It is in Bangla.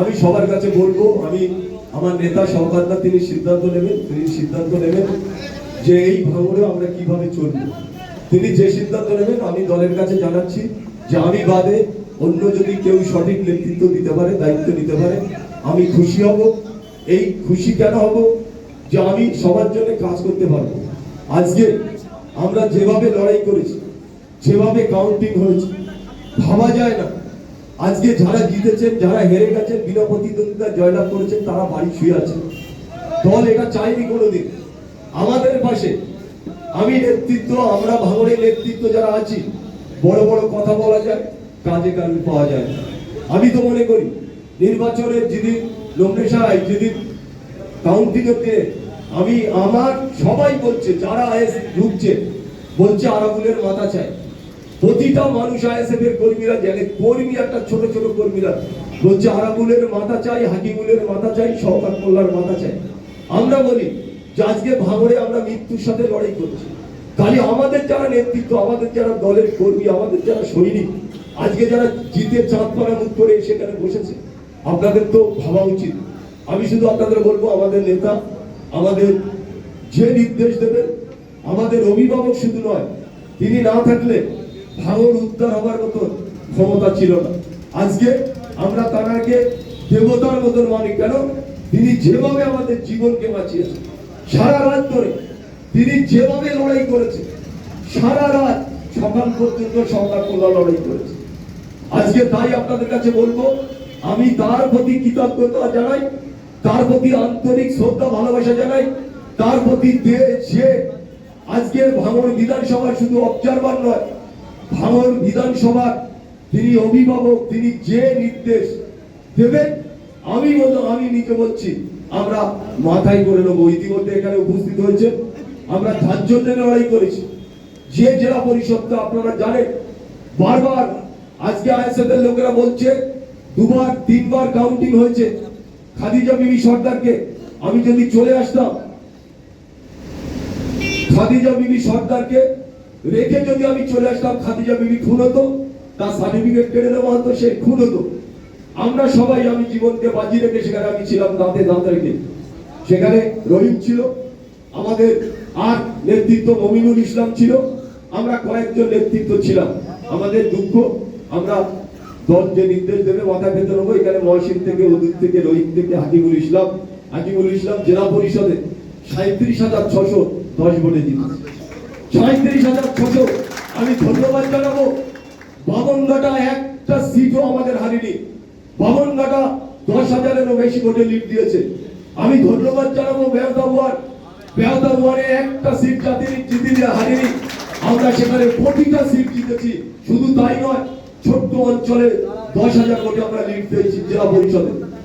আমি সবার কাছে বলব, আমি আমার নেতা সরকারদা তিনি সিদ্ধান্ত নেবেন, তিনি সিদ্ধান্ত নেবেন যে এই ভাঙড়ে আমরা কীভাবে চলব। তিনি যে সিদ্ধান্ত নেবেন, আমি দলের কাছে জানাচ্ছি যে আমি বাদে অন্য যদি কেউ সঠিক নেতৃত্ব দিতে পারে, দায়িত্ব নিতে পারে, আমি খুশি হব। এই খুশি কেন হব? যে আমি সবার জন্য কাজ করতে পারব। আজকে আমরা যেভাবে লড়াই করেছি, যেভাবে কাউন্টিং হয়েছে, ভাবা যায় না। আজকে যারা জিতেছেন, যারা হেরে গেছেন, বিনা প্রতিদ্বন্দ্বিতা জয়লাভ করেছেন, তারা বাড়ি শুয়ে আছে দল এটা চাইনি কোনোদিন। আমাদের পাশে আমি নেতৃত্ব, আমরা ভাঙড়ের নেতৃত্ব যারা আছি, বড় বড় কথা বলা যায়, কাজে কাজে পাওয়া যায়। আমি তো মনে করি, নির্বাচনের যেদিন লোকনেশায় যেদিন কাউন্টিং আমি আমার সবাই বলছে, যারা আইএস ঢুকছে, বলছে আরাবুলের মাথা চাই প্রতিটা মানুষ আইএসএফ এর কর্মীরা জানে, কর্মী একটা ছোট ছোট কর্মীরা। বলছে আরাবুলের মাথা চাই, হাকিমুলের মাথা চাই সরকার মোল্লার মাথা চাই। আমরা বলি, যে আজকে ভাঙড়ে আমরা মৃত্যুর সাথে লড়াই করছি। খালি আমাদের যারা নেতৃত্ব, আমাদের যারা দলের কর্মী, আমাদের যারা সৈনিক, আজকে যারা জিতে চাঁদ পাড়া মুখ করে সেখানে বসেছে, আপনাদের তো ভাবা উচিত। আমি শুধু আপনাদের বলব, আমাদের নেতা, আমাদের যে নির্দেশ দেবেন, আমাদের অভিভাবক শুধু নয়, তিনি না থাকলে ভাঙড় উদ্ধার হবার মতো ক্ষমতা ছিল না। আজকে আমরা তারাকে দেবতার মতন মানি, কেন? তিনি যেভাবে আমাদের জীবনকে বাঁচিয়েছেন, সারা রাত ধরে তিনি যেভাবে লড়াই করেছেন সারা রাত সকাল পর্যন্ত সরকার কোলা লড়াই করেছে। আজকে তাই আপনাদের কাছে বলব, আমি তার প্রতি কৃতজ্ঞতা জানাই, তার প্রতি আন্তরিক শ্রদ্ধা, ভালোবাসা জানাই, তার প্রতি যে আজকে ভাঙড় বিধানসভার শুধু অবজারভার নয় ভাঙড় বিধানসভার তিনি অভিভাবক, তিনি যে নির্দেশ দেবেন, আমি বলতো আমি নিজে বলছি, আমরা মাথায় করে নেব। ইতিমধ্যে এখানে উপস্থিত হয়েছে। আমরা জন্য লড়াই করেছি। যে জেলা পরিষদটা আপনারা জানেন, বারবার আজকে আইএসএফ এর লোকেরা বলছে, দুবার, তিনবার কাউন্টিং হয়েছে। খাদিজা বিবি সর্দারকে। আমি যদি চলে আসতাম, খাদিজা বিবি সর্দারকে রেখে যদি আমি চলে আসতাম খাদিজা বিবি খুন হতো তার সার্টিফিকেট কেড়ে দেওয়া হতো, সে খুন হতো আমরা সবাই আমি জীবনকে বাজি রেখে সেখানে আমি ছিলাম দাঁতে দাঁত রেখে। সেখানে রহিম ছিল, আমাদের আর নেতৃত্ব মমিনুল ইসলাম ছিল, আমরা কয়েকজন নেতৃত্ব ছিলাম। আমাদের দুঃখ, আমরা দল যে নির্দেশ দেবে, মাথা পেতে নেব, এখানে মহসিন থেকে, উদুর থেকে, রহিম থেকে, হাকিমুল ইসলাম। হাকিমুল ইসলাম জেলা পরিষদে সাঁত্রিশ হাজার ছশো দশ ভোটে জিতেছে। সাঁত্রিশ হাজার ছশো আমি ধন্যবাদ জানাব। বামনঘাটা একটা সিটও আমাদের হারিনি। বামনঘাটা দশ হাজারেরও বেশি ভোটে লিড দিয়েছে। আমি ধন্যবাদ জানাব বেহদা ওয়ার্ড বেহদা ওয়ার্ডে একটা সিট জিতিনি হারিনি। আমরা সেখানে প্রতিটা সিট জিতেছি। শুধু তাই নয়, ছোট্ট অঞ্চলে দশ হাজার ভোটে আমরা লিড দিয়েছি জেলা পরিষদে।